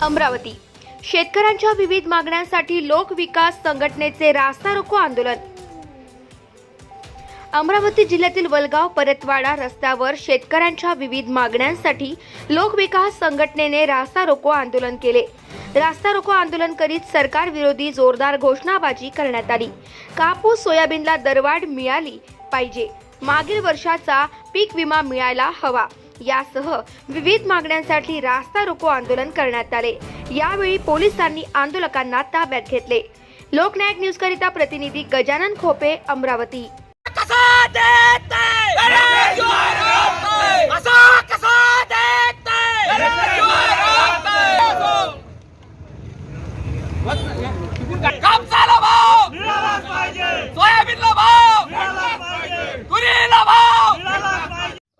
अमरावती. शेतकऱ्यांच्या विविध मागण्यांसाठी लोकविकास संघटनेचे रास्ता रोको आंदोलन. अमरावती जिल्ह्यातील वलगाव परतवाडा रस्त्यावर शेतकऱ्यांच्या विविध मागण्यांसाठी लोकविकास संघटनेने रास्ता रोको आंदोलन केले. रास्ता रोको आंदोलन करीत सरकार विरोधी जोरदार घोषणाबाजी करण्यात आली. कापूस सोयाबीनला दरवाढ मिळाली पाहिजे. मागील वर्षाचा पीक विमा मिळायला हवा. यासह विविध मागण्यांसाठी रास्ता रोको आंदोलन करण्यात आले. यावेळी पोलिसांनी आंदोलकांना ताब्यात घेतले. लोकनायक न्यूज करिता प्रतिनिधी गजानन खोपे अमरावती कसा देत नाही असा कसा देत नाही कापसाला भाव सोयाबीनला भाव तुरीला भाव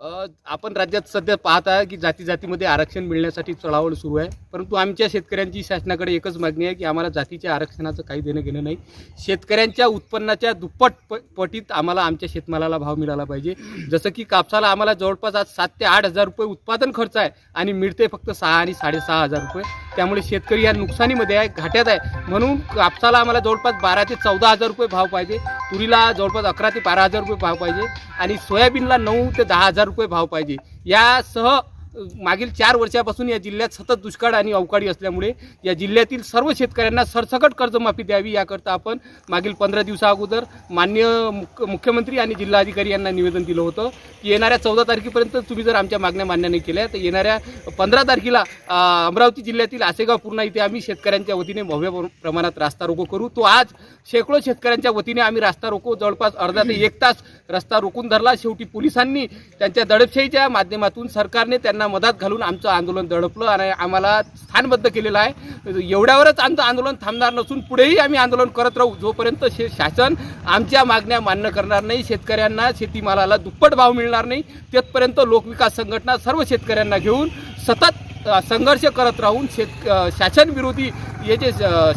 अ, आपण राज्यात सध्या पाहत आहे की जाती जातीमध्ये आरक्षण मिळण्यासाठी चळावळ सुरू आहे. परंतु आमच्या शेतकऱ्यांची शासनाकडे एकच मागणी आहे की आम्हाला जातीच्या आरक्षणाचं काही देणं घेणं नाही. शेतकऱ्यांच्या उत्पन्नाच्या दुप्पट प पटीत आम्हाला आमच्या शेतमालाला भाव मिळाला पाहिजे. जसं की कापसाला आम्हाला जवळपास आज सात ते आठ हजार रुपये उत्पादन खर्च आहे आणि मिळते फक्त सहा आणि साडेसहा हजार रुपये. त्यामुळे शेतकरी या नुकसानीमध्ये आहे घाट्यात आहे. म्हणून कापसाला आम्हाला जवळपास बारा ते चौदा हजार रुपये भाव पाहिजे. तुरीला जवळपास अकरा ते बारा हजार रुपये भाव पाहिजे. आणि सोयाबीनला नऊ ते दहा हजार रुपये भाव पाहिजे. यासह मागील चार वर्षापासून या जिल्ह्यात सतत दुष्काळ आणि अवकाळी असल्यामुळे या जिल्ह्यातील सर्व शेतकऱ्यांना सरसकट कर्जमाफी द्यावी याकरता आपण मागील पंधरा दिवसा अगोदर मान्य मुख मुख्यमंत्री आणि जिल्हाधिकारी यांना निवेदन दिलं होतं की येणाऱ्या चौदा तारखेपर्यंत तुम्ही जर आमच्या मागण्या मान्य नाही केल्या तर येणाऱ्या पंधरा तारखेला अमरावती जिल्ह्यातील आसेगाव पूर्णा इथे आम्ही शेतकऱ्यांच्या वतीने भव्य प्र- प्रमाणात रास्ता रोको करू. तो आज शेकडो शेतकऱ्यांच्या वतीने आम्ही रास्ता रोको. जवळपास अर्धा ते एक तास रस्ता रोखून धरला. शेवटी पोलिसांनी त्यांच्या दडपशाहीच्या माध्यमातून सरकारने त्यांना त्यांना मदत घालून आमचं आंदोलन दडपलं आणि आम्हाला स्थानबद्ध केलेलं आहे. एवढ्यावरच आमचं आंदोलन थांबणार नसून पुढेही आम्ही आंदोलन करत राहू. जोपर्यंत शे शासन आमच्या मागण्या मान्य करणार नाही शेतकऱ्यांना शेतीमालाला दुप्पट भाव मिळणार नाही तिथपर्यंत लोकविकास संघटना सर्व शेतकऱ्यांना घेऊन सतत संघर्ष करत राहून शेत शासन विरोधी हे जे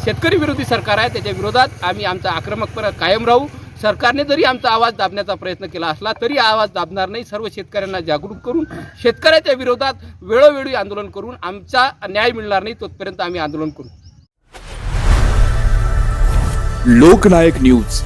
शेतकरी विरोधी सरकार आहे त्याच्या विरोधात आम्ही आमचा आक्रमकपणा कायम राहू. सरकारने जरी आमचा आवाज दाबण्याचा प्रयत्न केला असला तरी आवाज दाबणार नाही. सर्व शेतकऱ्यांना जागरूक करून शेतकऱ्याच्या विरोधात वेळोवेळी आंदोलन करून आमचा न्याय मिळणार नाही तोपर्यंत आम्ही आंदोलन करू. लोकनायक न्यूज.